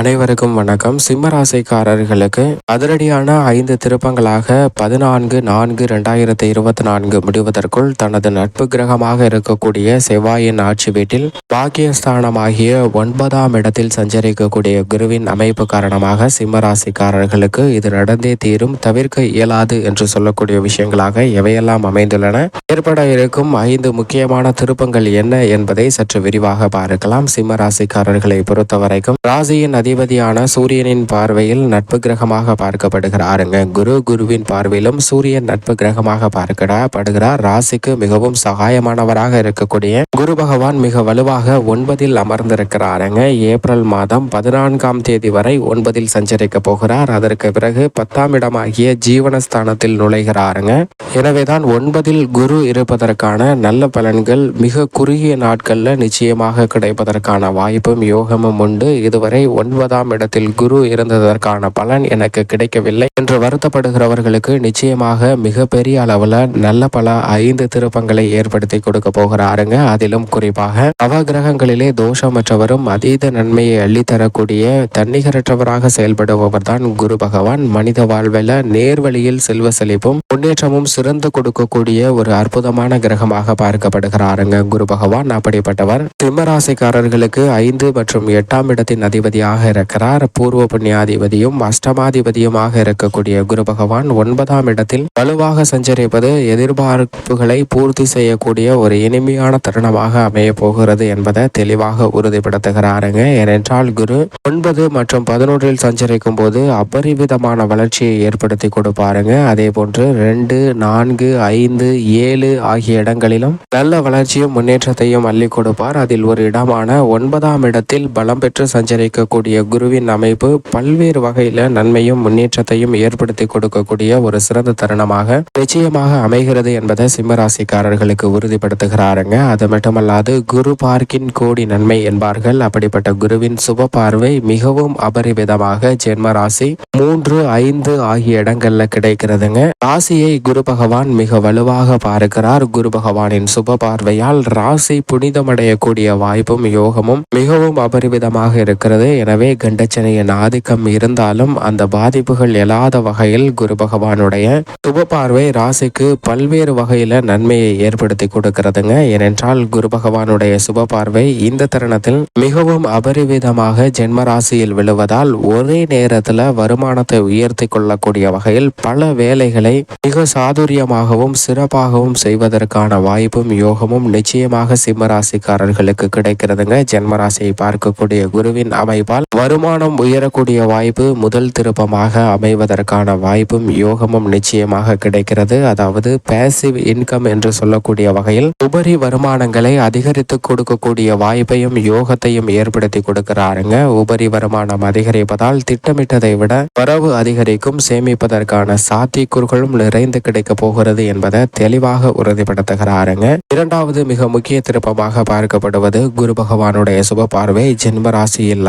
அனைவருக்கும் வணக்கம். சிம்மராசிக்காரர்களுக்கு அதிரடியான ஐந்து திருப்பங்களாக பதினான்கு நான்கு இரண்டாயிரத்தி இருபத்தி நான்கு முடிவதற்குள் தனது நட்பு கிரகமாக இருக்கக்கூடிய செவ்வாயின் ஆட்சி வீட்டில் பாக்கியஸ்தானமாகிய ஒன்பதாம் இடத்தில் சஞ்சரிக்கக்கூடிய குருவின் அமைப்பு காரணமாக சிம்மராசிக்காரர்களுக்கு இது நடந்தே தீரும். தவிர்க்க இயலாது என்று சொல்லக்கூடிய விஷயங்களாக எவையெல்லாம் அமைந்துள்ளன? ஏற்பட இருக்கும் ஐந்து முக்கியமான திருப்பங்கள் என்ன என்பதை சற்று விரிவாக பார்க்கலாம். சிம்ம ராசிக்காரர்களை பொறுத்தவரைக்கும் ராசியின் அதிபதியான சூரியனின் பார்வையில் நட்பு கிரகமாக பார்க்கப்படுகிறாருங்க. குரு குருவின் பார்வையிலும் சூரியன் நட்பு கிரகமாக பார்க்கப்படுகிறார். ராசிக்கு மிகவும் சகாயமானவராக இருக்கக்கூடிய குரு பகவான் மிக வலுவாக ஒன்பதில் அமர்ந்திருக்கிறாருங்க. ஏப்ரல் மாதம் பதினான்காம் தேதி வரை ஒன்பதில் சஞ்சரிக்க போகிறார். அதற்கு பிறகு பத்தாம் இடமாகிய ஜீவனஸ்தானத்தில் நுழைகிறாருங்க. எனவேதான் ஒன்பதில் குரு இருப்பதற்கான நல்ல பலன்கள் மிக குறுகிய நாட்களில் நிச்சயமாக கிடைப்பதற்கான வாய்ப்பும் யோகமும் உண்டு. இதுவரை ஒன்பதாம் இடத்தில் குரு இருந்ததற்கான பலன் எனக்கு கிடைக்கவில்லை என்று வருத்தப்படுகிறவர்களுக்கு நிச்சயமாக மிகப்பெரிய அளவுல நல்ல பல ஐந்து திருப்பங்களை ஏற்படுத்தி கொடுக்க போகிறாருங்க. அதிலும் குறிப்பாக நவகிரகங்களிலே தோஷமற்றவரும் அதீத நன்மையை அள்ளித்தரக்கூடிய தன்னிகரற்றவராக செயல்படுபவர் தான் குரு பகவான். மனித வாழ்வில் நேர்வழியில் செல்வ செழிப்பும் முன்னேற்றமும் சிறந்து கொடுக்கக்கூடிய ஒரு அற்புதமான கிரகமாக பார்க்கப்படுகிறாருங்க குரு பகவான். அப்படிப்பட்டவர் சிம்மராசிக்காரர்களுக்கு ஐந்து மற்றும் எட்டாம் இடத்தின் அதிபதியாக இருக்கிறார். பூர்வ புண்ணியாதிபதியும் அஷ்டமாதிபதியுமாக இருக்கக்கூடிய குரு பகவான் ஒன்பதாம் இடத்தில் வலுவாக சஞ்சரிப்பது எதிர்பார்ப்புகளை பூர்த்தி செய்யக்கூடிய ஒரு இனிமையான தருணமாக அமைய போகிறது என்பதை தெளிவாக உறுதிப்படுத்துகிறாருங்க. ஏனென்றால் குரு ஒன்பது மற்றும் பதினொன்றில் சஞ்சரிக்கும் போது அபரிவிதமான வளர்ச்சியை ஏற்படுத்தி கொடுப்பாருங்க. அதே போன்று ரெண்டு நான்கு ஐந்து ஏழு ஆகிய இடங்களிலும் நல்ல வளர்ச்சியும் முன்னேற்றத்தையும் அள்ளி கொடுப்பார். அதில் ஒரு இடமான ஒன்பதாம் இடத்தில் பலம் பெற்று சஞ்சரிக்கக்கூடிய குருவின் அமைப்பு பல்வேறு வகையில நன்மையும் முன்னேற்றத்தையும் ஏற்படுத்தி கொடுக்கக்கூடிய ஒரு சிறந்த தருணமாக நிச்சயமாக அமைகிறது என்பதை சிம்மராசிக்காரர்களுக்கு உறுதிப்படுத்துகிறாருங்க. அது மட்டுமல்லாது குரு பார்க்கின் கோடி நன்மை என்பார்கள். அப்படிப்பட்ட குருவின் சுப பார்வை மிகவும் அபரிவிதமாக ஜென்ம ராசி மூன்று ஐந்து ஆகிய இடங்கள்ல கிடைக்கிறதுங்க. ராசியை குரு பகவான் மிக வலுவாக பார்க்கிறார். குரு பகவானின் சுப பார்வையால் ராசி புனிதமடையக்கூடிய வாய்ப்பும் யோகமும் மிகவும் அபரிவிதமாக இருக்கிறது. எனவே கண்டச்சனையின் ஆதிக்கம் இருந்தாலும் அந்த பாதிப்புகள் எழாத வகையில் குரு பகவானுடைய சுப பார்வை ராசிக்கு பல்வேறு வகையில நன்மையை ஏற்படுத்தி கொடுக்கிறதுங்க. ஏனென்றால் குரு பகவானுடைய சுப பார்வை இந்த தருணத்தில் மிகவும் அபரிவிதமாக ஜென்ம ராசியில் விழுவதால் ஒரே நேரத்துல வருமானத்தை உயர்த்தி கொள்ளக்கூடிய வகையில் பல வேலைகளை மிக சாதுரியமாகவும் சிறப்பாகவும் செய்வதற்கான வாய்ப்பும் யோகமும் நிச்சயமாக சிம்ம ராசிக்காரர்களுக்கு கிடைக்கிறதுங்க. ஜென்மராசியை பார்க்கக்கூடிய குருவின் அமைப்பால் வருமானம் உயரக்கூடிய வாய்ப்பு முதல் திருப்பமாக அமைவதற்கான வாய்ப்பும் யோகமும் நிச்சயமாக கிடைக்கிறது. அதாவது பேசிவ் இன்கம் என்று சொல்லக்கூடிய வகையில் உபரி வருமானங்களை அதிகரித்து கொடுக்கக்கூடிய வாய்ப்பையும் யோகத்தையும் ஏற்படுத்தி கொடுக்கிறாருங்க. உபரி வருமானம் அதிகரிப்பதால் திட்டமிட்டதை விட வரவு அதிகரிக்கும் சேமிப்பதற்கான சாத்தியக்கூறுகளும் நிறைந்து கிடைக்க போகிறது என்பதை தெளிவாக உறுதிப்படுத்துகிறாருங்க. இரண்டாவது மிக முக்கிய திருப்பமாக பார்க்கப்படுவது குரு பகவானுடைய சுப பார்வை. ஜென்ம ராசியில்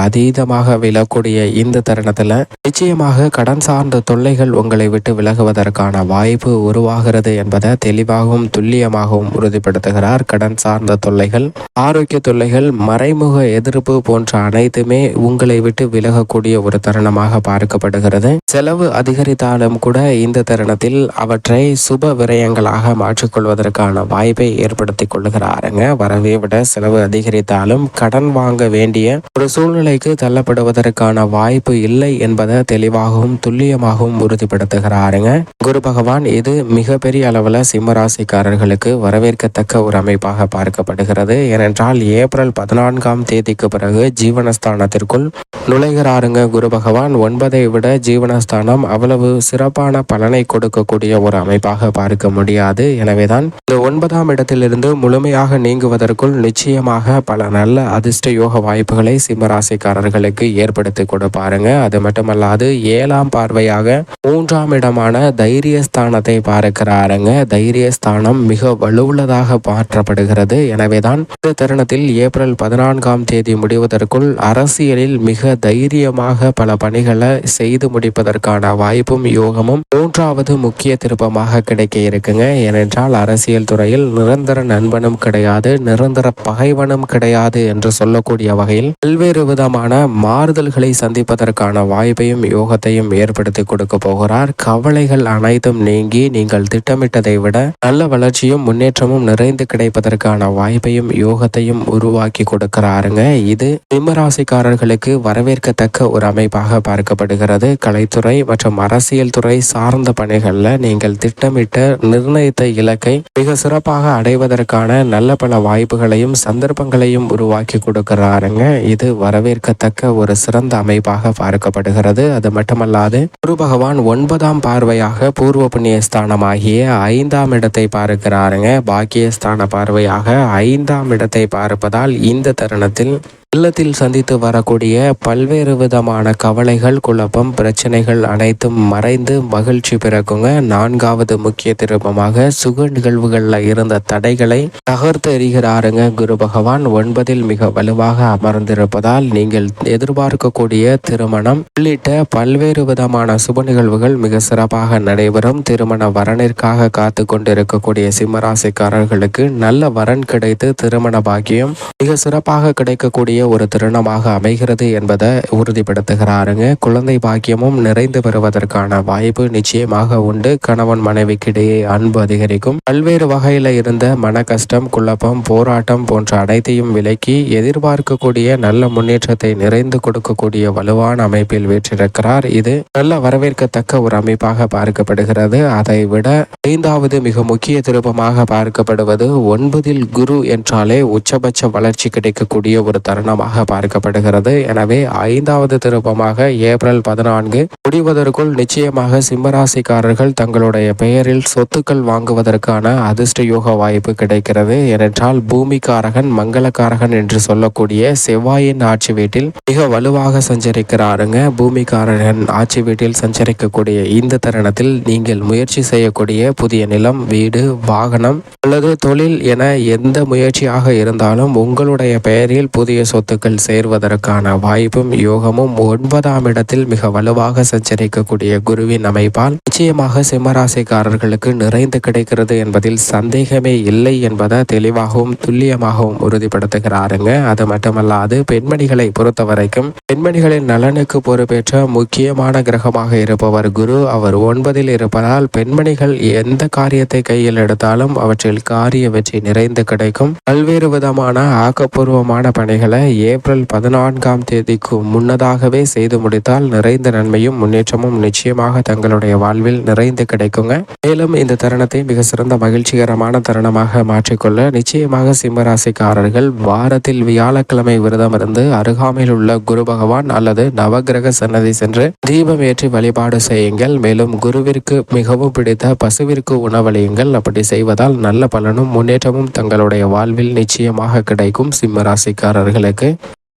அதிகமாக விழக்கூடிய இந்த தருணத்துல நிச்சயமாக கடன் சார்ந்த தொல்லைகள் உங்களை விட்டு விலகுவதற்கான வாய்ப்பு உருவாகிறது என்பதை தெளிவாகவும் துல்லியமாகவும் உறுதிப்படுத்துகிறார். கடன் சார்ந்த தொல்லைகள் ஆரோக்கிய தொல்லைகள் மறைமுக எதிர்ப்பு போன்ற அனைத்துமே உங்களை விட்டு விலகக்கூடிய ஒரு தருணமாக பார்க்கப்படுகிறது. செலவு அதிகரித்தாலும் கூட இந்த தருணத்தில் அவற்றை சுப விரயங்களாக மாற்றிக்கொள்வதற்கான வாய்ப்பை ஏற்படுத்தி கொள்ளுகிறாருங்க. வரவே விட செலவு அதிகரித்தாலும் கடன் வாங்க வேண்டிய ஒரு சூழ்நிலைக்கு தள்ள தள்ளப்படுவதற்கான வாய்ப்பு இல்லை என்பதை தெளிவாகவும் துல்லியமாகவும் உறுதிப்படுத்துகிறாருங்க. குரு பகவான் இது மிகப்பெரிய அளவில் சிம்மராசிக்காரர்களுக்கு வரவேற்கத்தக்க ஒரு அமைப்பாக பார்க்கப்படுகிறது. ஏனென்றால் ஏப்ரல் பதினான்காம் தேதிக்கு பிறகு ஜீவனஸ்தானத்திற்குள் நுழைகிறாருங்க குரு பகவான். ஒன்பதை விட ஜீவனஸ்தானம் அவ்வளவு சிறப்பான பலனை கொடுக்கக்கூடிய ஒரு அமைப்பாக பார்க்க முடியாது. எனவேதான் இந்த ஒன்பதாம் இடத்திலிருந்து முழுமையாக நீங்குவதற்குள் நிச்சயமாக பல நல்ல அதிர்ஷ்ட யோக வாய்ப்புகளை சிம்மராசிக்காரர்களுக்கு ஏற்படுத்தி கொடுப்பாருங்க அது மட்டுமல்லாது ஏழாம் பார்வையாக மூன்றாம் இடமான தைரியஸ்தானத்தை பார்க்கிறாருங்க. தைரியஸ்தானம் மிக வலுவுள்ளதாக மாற்றப்படுகிறது. எனவேதான் இந்த தருணத்தில் ஏப்ரல் பதினான்காம் தேதி முடிவதற்குள் அரசியலில் மிக தைரியமாக பல பணிகளை செய்து முடிப்பதற்கான வாய்ப்பும் யோகமும் மூன்றாவது முக்கிய திருப்பமாக கிடைக்க இருக்குங்க. ஏனென்றால் அரசியல் துறையில் நிரந்தர நண்பனும் கிடையாது நிரந்தர பகைவனும் கிடையாது என்று சொல்லக்கூடிய வகையில் பல்வேறு விதமான மாறுதல்களை சந்திப்பதற்கான வாய்ப்பையும் யோகத்தையும் ஏற்படுத்தி கொடுக்க போகிறார். கவலைகள் அனைத்தும் நீங்கி நீங்கள் திட்டமிட்டதை விட நல்ல வளர்ச்சியும் முன்னேற்றமும் நிறைந்து கிடைப்பதற்கான வாய்ப்பையும் யோகத்தையும் உருவாக்கி கொடுக்கிறாருங்க. இது சிம்மராசிக்காரர்களுக்கு வரவேற்கத்தக்க ஒரு அமைப்பாக பார்க்கப்படுகிறது. கலைத்துறை மற்றும் அரசியல் துறை சார்ந்த பணிகளில் நீங்கள் திட்டமிட்ட நிர்ணயித்த இலக்கை மிக சிறப்பாக அடைவதற்கான நல்ல பல வாய்ப்புகளையும் சந்தர்ப்பங்களையும் உருவாக்கி கொடுக்கிறாருங்க. இது வரவேற்கத்தக்க ஒரு சிறந்த அமைப்பாக பார்க்கப்படுகிறது. அது மட்டுமல்லாது குரு பகவான் ஒன்பதாம் பார்வையாக பூர்வ புண்ணிய ஸ்தானமாகிய ஐந்தாம் இடத்தை பார்க்கிறாருங்க. பாக்கியஸ்தான பார்வையாக ஐந்தாம் இடத்தை பார்ப்பதால் இந்த தருணத்தில் இல்லத்தில் சந்தித்து வரக்கூடிய பல்வேறு விதமான கவலைகள் குழப்பம் பிரச்சனைகள் அனைத்தும் மறைந்து மகிழ்ச்சி பிறக்குங்க. நான்காவது முக்கிய திருப்பமாக சுக நிகழ்வுகளில் இருந்த தடைகளை தகர்த்து எறிகிறாருங்க குரு பகவான். ஒன்பதில் மிக வலுவாக அமர்ந்திருப்பதால் நீங்கள் எதிர்பார்க்கக்கூடிய திருமணம் உள்ளிட்ட பல்வேறு விதமான சுப நிகழ்வுகள் மிக சிறப்பாக நடைபெறும். திருமண வரனிற்காக காத்து கொண்டிருக்கக்கூடிய சிம்மராசிக்காரர்களுக்கு நல்ல வரன் கிடைத்து திருமண பாக்கியம் மிக சிறப்பாக கிடைக்கக்கூடிய ஒரு திருணமாக அமைகிறது என்பதை உறுதிப்படுத்துகிறாருங்க. குழந்தை பாக்கியமும் நிறைந்து பெறுவதற்கான வாய்ப்பு நிச்சயமாக உண்டு. கணவன் மனைவிக்கிடையே அன்பு அதிகரிக்கும். பல்வேறு வகையில இருந்த மன கஷ்டம் குழப்பம் போராட்டம் போன்ற அனைத்தையும் விலக்கி எதிர்பார்க்கக்கூடிய நல்ல முன்னேற்றத்தை நிறைந்து கொடுக்கக்கூடிய வலுவான அமைப்பில் வீற்றிருக்கிறார். இது நல்ல வரவேற்கத்தக்க ஒரு அமைப்பாக பார்க்கப்படுகிறது. அதை விட ஐந்தாவது மிக முக்கிய திருப்பமாக பார்க்கப்படுவது ஒன்பதில் குரு என்றாலே உச்சபட்ச வளர்ச்சி கிடைக்கக்கூடிய ஒரு தருணமாக பார்க்கப்படுகிறது. எனவே ஐந்தாவது திருப்பமாக ஏப்ரல் பதினான்கு முடிவதற்குள் நிச்சயமாக சிம்மராசிக்காரர்கள் தங்களுடைய பெயரில் சொத்துக்கள் வாங்குவதற்கான அதிர்ஷ்ட யோக வாய்ப்பு கிடைக்கிறது. ஏனென்றால் பூமிக்காரகன் மங்களக்காரகன் என்று சொல்லக்கூடிய செவ்வாயின் ஆட்சி வீட்டில் மிக வலுவாக சஞ்சரிக்கிறாருங்க. பூமிக்காரகன் ஆட்சி வீட்டில் சஞ்சரிக்கக்கூடிய இந்த தருணத்தில் நீங்கள் முயற்சி செய்யக்கூடிய புதிய நிலம் வீடு வாகனம் அல்லது தொழில் என எந்த முயற்சியாக இருந்தாலும் உங்களுடைய பெயரில் புதிய சொத்துக்கள் சேர்வதற்கான வாய்ப்பும் யோகமும் ஒன்பதாம் இடத்தில் மிக வலுவாக சஞ்சரிக்கக்கூடிய குருவின் அமைப்பால் நிச்சயமாக சிம்மராசிக்காரர்களுக்கு நிறைந்து கிடைக்கிறது என்பதில் சந்தேகமே இல்லை என்பதை தெளிவாகவும் துல்லியமாகவும் உறுதிப்படுத்துகிறாருங்க. அது மட்டுமல்லாது பெண்மணிகளை பொறுத்த வரைக்கும் பெண்மணிகளின் நலனுக்கு பொறுப்பேற்ற முக்கியமான கிரகமாக இருப்பவர் குரு. அவர் ஒன்பதில் இருப்பதால் பெண்மணிகள் எந்த காரியத்தை கையில் எடுத்தாலும் அவற்றில் காரிய வெற்றி நிறைந்து கிடைக்கும். பல்வேறு விதமான ஆக்கப்பூர்வமான பணிகளை ஏப்ரல் பதினான்காம் தேதிக்கு முன்னதாகவே செய்து முடித்தால் நிறைந்த நன்மையும் முன்னேற்றமும் நிச்சயமாக தங்களுடைய வாழ்வில் நிறைந்து கிடைக்குங்க. மேலும் இந்த தருணத்தை மிக சிறந்த மகிழ்ச்சிகரமான தருணமாக மாற்றிக்கொள்ள நிச்சயமாக சிம்மராசிக்காரர்கள் வாரத்தில் வியாழக்கிழமை விரதம் இருந்து அருகாமையில் உள்ள குரு பகவான் அல்லது நவகிரக சன்னதி சென்று தீபம் ஏற்றி வழிபாடு செய்யுங்கள். மேலும் குருவிற்கு மிகவும் பிடித்த பசுவிற்கு உணவளியுங்கள். அப்படி செய்வதால் நல்ல பலனும் முன்னேற்றமும் தங்களுடைய வாழ்வில் நிச்சயமாக கிடைக்கும் சிம்மராசிக்காரர்களுக்கு. இருக்குது